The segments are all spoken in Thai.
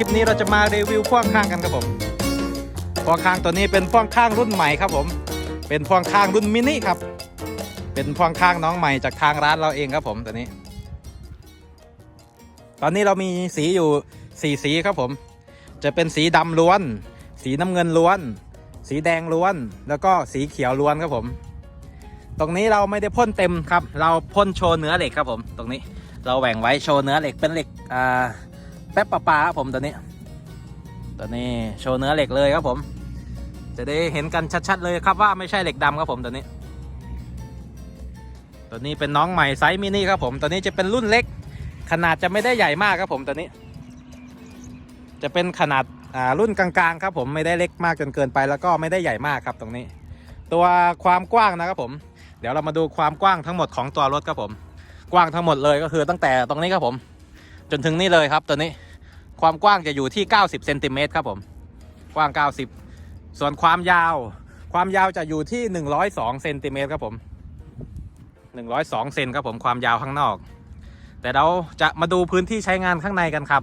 คลิปนี้เราจะมารีวิวพ่วงข้างกันครับผมพ่วงข้างตัวนี้เป็นพ่วงข้างรุ่นใหม่ครับผม เป็นพ่วงข้างรุ่นมินิครับ เป็นพ่วงข้างน้องใหม่จากทางร้านเราเองครับผมตัวนี้ ตอนนี้เรามีสีอยู่สีสีครับผม จะเป็นสีดำล้วน สีน้ำเงินล้วน สีแดงล้วน แล้วก็สีเขียวล้วนครับผม ตรงนี้เราไม่ได้พ่นเต็มครับ เราพ่นโชว์เนื้อเหล็กครับผม ตรงนี้ เราแหว่งไว้โชว์เนื้อเหล็กเป็นเหล็กอ่า ป๊บปะปาครับผมตัวนี้ ตัวนี้โชว์เนื้อเหล็กเลยครับผม จะได้เห็นกันชัด ๆ เลยครับว่าไม่ใช่เหล็กดำครับผมตัวนี้ ตัวนี้เป็นน้องใหม่ไซส์มินิครับผมตัวนี้จะเป็นรุ่นเล็ก ขนาดจะไม่ได้ใหญ่มากครับผมตัวนี้ จะเป็นขนาดอ่ารุ่นกลางๆครับผมไม่ได้เล็กมากจนเกินไปแล้วก็ไม่ได้ใหญ่มากครับตรงนี้ ตัวความกว้างนะครับผม เดี๋ยวเรามาดูความกว้างทั้งหมดของตัวรถครับผม กว้างทั้งหมดเลยก็คือตั้งแต่ตรงนี้ครับผม จนถึงนี่เลยครับตัวนี้ ความกว้างจะอยู่ที่ 90เซนติเมตรครับผม กว้าง 90 ส่วนความยาว ความยาวจะอยู่ที่ 102เซนติเมตรครับผม 102เซนครับผมความยาวข้างนอก แต่เราจะมาดูพื้นที่ใช้งานข้างในกันครับ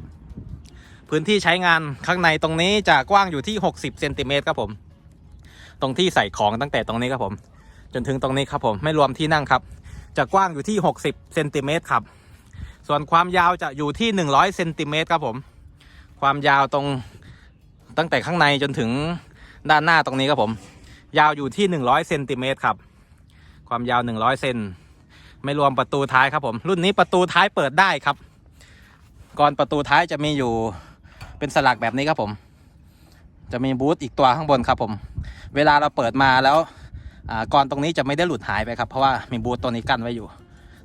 พื้นที่ใช้งานข้างในตรงนี้จะกว้างอยู่ที่ 60เซนติเมตรครับผม ตรงที่ใส่ของตั้งแต่ตรงนี้ครับผม จนถึงตรงนี้ครับผมไม่รวมที่นั่งครับ จะกว้างอยู่ที่ 60เซนติเมตรครับ ส่วนความยาวจะอยู่ที่ 100เซนติเมตรครับผม ความยาวตรงตั้งแต่ข้างในจนถึงด้านหน้าตรงนี้ครับผม ยาวอยู่ที่ 100เซนติเมตรครับ ความยาว 100เซนไม่รวมประตูท้ายครับผม รุ่นนี้ประตูท้ายเปิดได้ครับ ก่อนประตูท้ายจะมีอยู่เป็นสลักแบบนี้ครับผม จะมีบูธอีกตัวข้างบนครับผม เวลาเราเปิดมาแล้วก่อนตรงนี้จะไม่ได้หลุดหายไปครับ เพราะว่ามีบูธตัวนี้กั้นไว้อยู่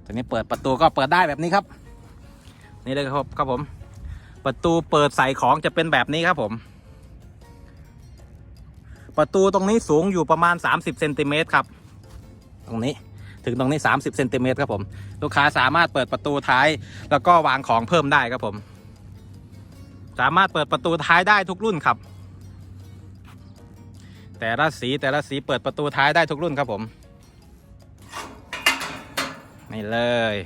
ตรงนี้เปิดประตูก็เปิดได้แบบนี้ครับ นี่เลยครับครับผม ประตูเปิดใส่ของจะเป็นแบบนี้ครับผม ประตูตรงนี้สูงอยู่ประมาณ 30เซนติเมตรครับ ตรงนี้ถึงตรงนี้ 30เซนติเมตรครับผม ลูกค้าสามารถเปิดประตูท้าย แล้วก็วางของเพิ่มได้ครับผม สามารถเปิดประตูท้ายได้ทุกรุ่นครับ แต่ละสีแต่ละสีเปิดประตูท้ายได้ทุกรุ่นครับผม นี่เลย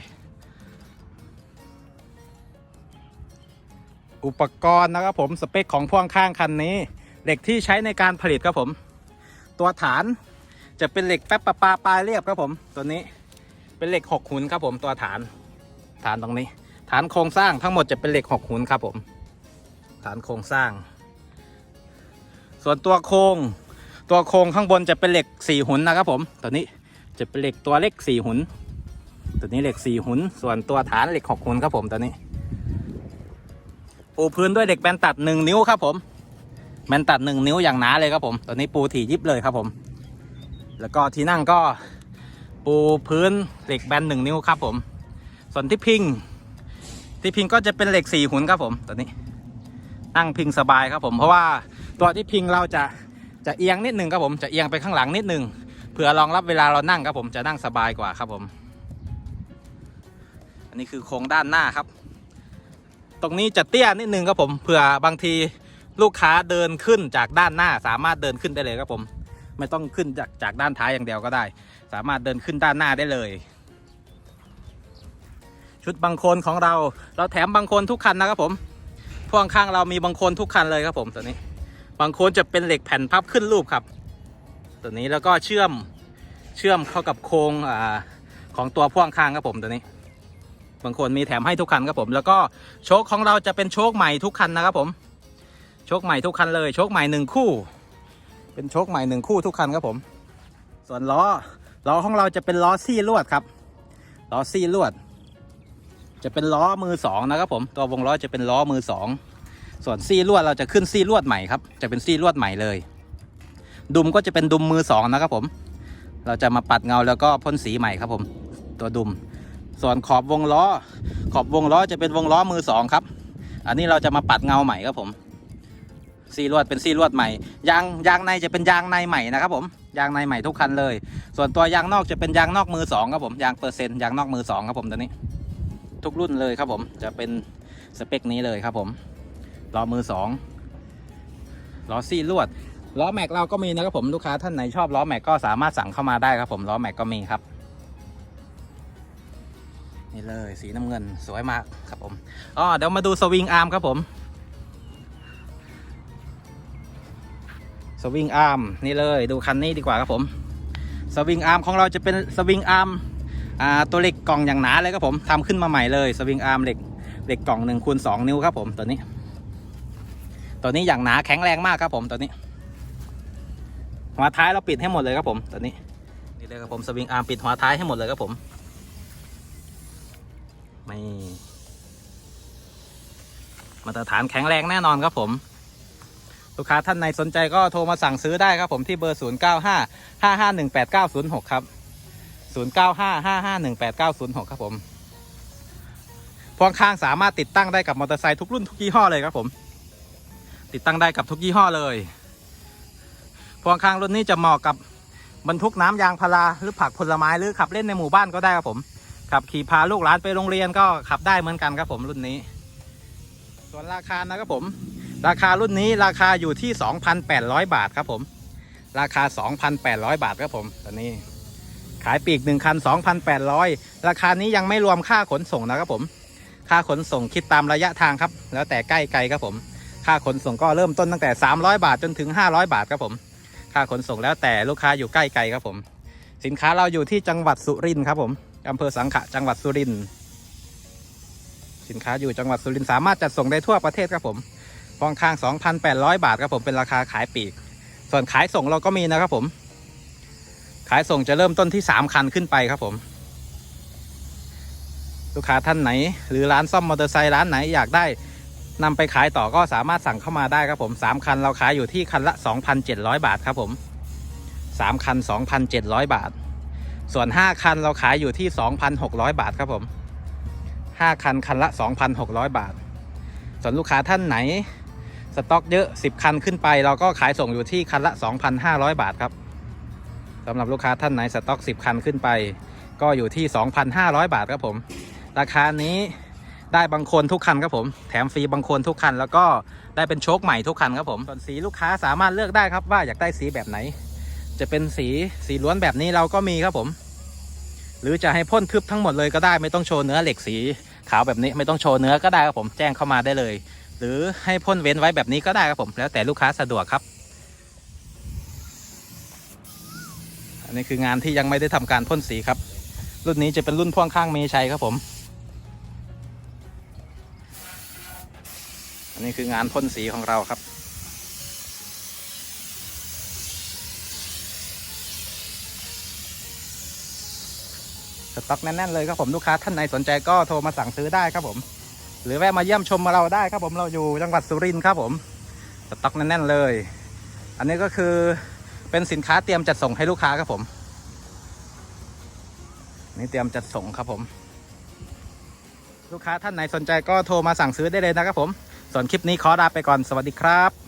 อุปกรณ์นะครับผมสเปคของพ่วงข้างคันนี้ เหล็กที่ใช้ในการผลิตครับผม ตัวฐานจะเป็นเหล็กแป๊บปะปาปลายเรียบครับผม ตัวนี้เป็นเหล็กหกหุนครับผมตัวฐาน ฐานตรงนี้ ฐานโครงสร้างทั้งหมดจะเป็นเหล็กหกหุนครับผม ฐานโครงสร้าง ส่วนตัวโครงตัวโครงข้างบนจะเป็นเหล็กสี่หุนนะครับผมตัวนี้จะเป็นเหล็กตัวเล็กสี่หุนตัวนี้เหล็กสี่หุนส่วนตัวฐานเหล็กหกหุนครับผมตัวนี้ ปูพื้นด้วยเหล็กแบนตัดหนึ่งนิ้วครับผมแบนตัดหนึ่งนิ้วอย่างหนาเลยครับผมตัวนี้ปูถี่ยิบเลยครับผม แล้วก็ที่นั่งก็ปูพื้นเหล็กแบนหนึ่งนิ้วครับผม ส่วนที่พิง ที่พิงก็จะเป็นเหล็กสี่หุนครับผมตัวนี้ นั่งพิงสบายครับผม เพราะว่าตัวที่พิงเราจะจะเอียงนิดนึงครับผมจะเอียงไปข้างหลังนิดนึงเผื่อรองรับเวลาเรานั่งครับผมจะนั่งสบายกว่าครับผม อันนี้คือโครงด้านหน้าครับ ตรงนี้จะเตี้ยนิดนึงครับผมเผื่อบางทีลูกค้าเดินขึ้นจากด้านหน้า สามารถเดินขึ้นได้เลยครับผม ไม่ต้องขึ้นจากจากด้านท้ายอย่างเดียวก็ได้ สามารถเดินขึ้นด้านหน้าได้เลย ชุดบังโคลนของเรา เราแถมบังโคลนทุกคันนะครับผมพ่วงข้างเรามีบังโคลนทุกคันเลยครับผมตัวนี้ บางโคลนจะเป็นเหล็กแผ่นพับขึ้นรูปครับ ตัวนี้แล้วก็เชื่อมเชื่อมเข้ากับโครงอของตัวพ่วงข้างครับผมตัวนี้ บางคนมีแถมให้ทุกคันครับผม แล้วก็โชคของเราจะเป็นโชคใหม่ทุกคันนะครับผม โชคใหม่ทุกคันเลย โชคใหม่หนึ่งคู่ เป็นโชคใหม่หนึ่งคู่ทุกคันครับผม ส่วนล้อล้อของเราจะเป็นล้อซี่ลวดครับล้อซี่ลวด จะเป็นล้อมือสองนะครับผม ตัววงล้อจะเป็นล้อมือสองส่วนซี่ลวดเราจะขึ้นซี่ลวดใหม่ครับ จะเป็นซี่ลวดใหม่เลย ดุมก็จะเป็นดุมมือสองนะครับผม เราจะมาปัดเงาแล้วก็พ่นสีใหม่ครับผม ตัวดุม ส่วนขอบวงล้อ ขอบวงล้อจะเป็นวงล้อมือสองครับ อันนี้เราจะมาปัดเงาใหม่ครับผมซี่ลวดเป็นซี่ลวดใหม่ ยางยางในจะเป็นยางในใหม่นะครับผม ยางในใหม่ทุกคันเลย ส่วนตัวยางนอกจะเป็นยางนอกมือสองครับผม ยางเปอร์เซ็นต์ยางนอกมือสองครับผมตัวนี้ ทุกรุ่นเลยครับผม จะเป็นสเปคนี้เลยครับผมล้อมือสองล้อซี่ลวดล้อแม็กเราก็มีนะครับผมลูกค้าท่านไหนชอบล้อแม็กก็สามารถสั่งเข้ามาได้ครับผมล้อแม็กก็มีครับ เลยสีน้ำเงินสวยมากครับผมอ๋อเดี๋ยวมาดูสวิงอาร์มครับผม สวิงอาร์มนี่เลยดูคันนี้ดีกว่าครับผม สวิงอาร์มของเราจะเป็นสวิงอาร์มตัวเหล็กกล่องอย่างหนาเลยครับผมทำขึ้นมาใหม่เลยสวิงอาร์มเหล็กเหล็กกล่องหนึ่งคูณสองนิ้วครับผมตัวนี้ ตัวนี้อย่างหนาแข็งแรงมากครับผมตัวนี้หัวท้ายเราปิดให้หมดเลยครับผมตัวนี้นี่เลยครับผมสวิงอาร์มปิดหัวท้ายให้หมดเลยครับผม ไม่มาตรฐานแข็งแรงแน่นอนครับผม ลูกค้าท่านไหนสนใจก็โทรมาสั่งซื้อได้ครับผมที่เบอร์ 0 9 5 5 5 1 8 9 0 6 ครับ 0 9 5 5 5 1 8 9 0 6 ครับผมพ่วงข้างสามารถติดตั้งได้กับมอเตอร์ไซค์ทุกรุ่นทุกยี่ห้อเลยครับผม ติดตั้งได้กับทุกยี่ห้อเลยพ่วงข้างรุ่นนี้จะเหมาะกับบรรทุกน้ำยางพาราหรือผักผลไม้หรือขับเล่นในหมู่บ้านก็ได้ครับผม ขับขี่พาลูกหลานไปโรงเรียนก็ขับได้เหมือนกันครับผมรุ่นนี้ ส่วนราคานะครับผม ราคารุ่นนี้ราคาอยู่ที่ 2,800 บาทครับผม ราคา 2,800 บาทครับผมตอนนี้ ขายปีก1คัน 2,800 ราคานี้ยังไม่รวมค่าขนส่งนะครับผม ค่าขนส่งคิดตามระยะทางครับ แล้วแต่ใกล้ไกลครับผม ค่าขนส่งก็เริ่มต้นตั้งแต่ 300 บาทจนถึง 500 บาทครับผม ค่าขนส่งแล้วแต่ลูกค้าอยู่ใกล้ไกลครับผม สินค้าเราอยู่ที่จังหวัดสุรินทร์ครับผม อำเภอสังขะจังหวัดสุรินทร์สินค้าอยู่จังหวัดสุรินทร์สามารถจัดส่งได้ทั่วประเทศครับผมพองข้าง 2,800 บาทครับผมเป็นราคาขายปลีก ส่วนขายส่งเราก็มีนะครับผม ขายส่งจะเริ่มต้นที่ 3 คันขึ้นไปครับผม ลูกค้าท่านไหน หรือร้านซ่อมมอเตอร์ไซค์ร้านไหนอยากได้นำไปขายต่อก็สามารถสั่งเข้ามาได้ครับผม 3 คันเราขายอยู่ที่คันละ 2,700 บาทครับผม 3 คัน 2,700 บาท ส่วน 5 คันเราขายอยู่ที่ 2,600 บาทครับผม 5 คันคันละ 2,600 บาท ส่วนลูกค้าท่านไหน สต็อกเยอะ 10 คันขึ้นไป เราก็ขายส่งอยู่ที่คันละ 2,500 บาทครับสำหรับลูกค้าท่านไหนสต็อก 10 คันขึ้นไป ก็อยู่ที่ 2,500 บาทครับผม ราคานี้ได้บางคนทุกคันครับผม แถมฟรีบางคนทุกคัน แล้วก็ได้เป็นโชคใหม่ทุกคันครับผมส่วนสีลูกค้าสามารถเลือกได้ครับว่าอยากได้สีแบบไหน จะเป็นสีสีล้วนแบบนี้เราก็มีครับผม หรือจะให้พ่นทึบทั้งหมดเลยก็ได้ไม่ต้องโชว์เนื้อเหล็กสีขาวแบบนี้ไม่ต้องโชว์เนื้อก็ได้ครับผมแจ้งเข้ามาได้เลย หรือให้พ่นเว้นไว้แบบนี้ก็ได้ครับผม แล้วแต่ลูกค้าสะดวกครับ อันนี้คืองานที่ยังไม่ได้ทำการพ่นสีครับ รุ่นนี้จะเป็นรุ่นพ่วงข้างเมชัยครับผม อันนี้คืองานพ่นสีของเราครับ สต็อกแน่นๆเลยครับผมลูกค้าท่านไหนสนใจก็โทรมาสั่งซื้อได้ครับผม หรือแวะมาเยี่ยมชมมาเราได้ครับผมเราอยู่จังหวัดสุรินทร์ครับผมสต็อกแน่นๆเลย อันนี้ก็คือเป็นสินค้าเตรียมจัดส่งให้ลูกค้าครับผม นี่เตรียมจัดส่งครับผม ลูกค้าท่านไหนสนใจก็โทรมาสั่งซื้อได้เลยนะครับผมส่วนคลิปนี้ขอลาไปก่อนสวัสดีครับ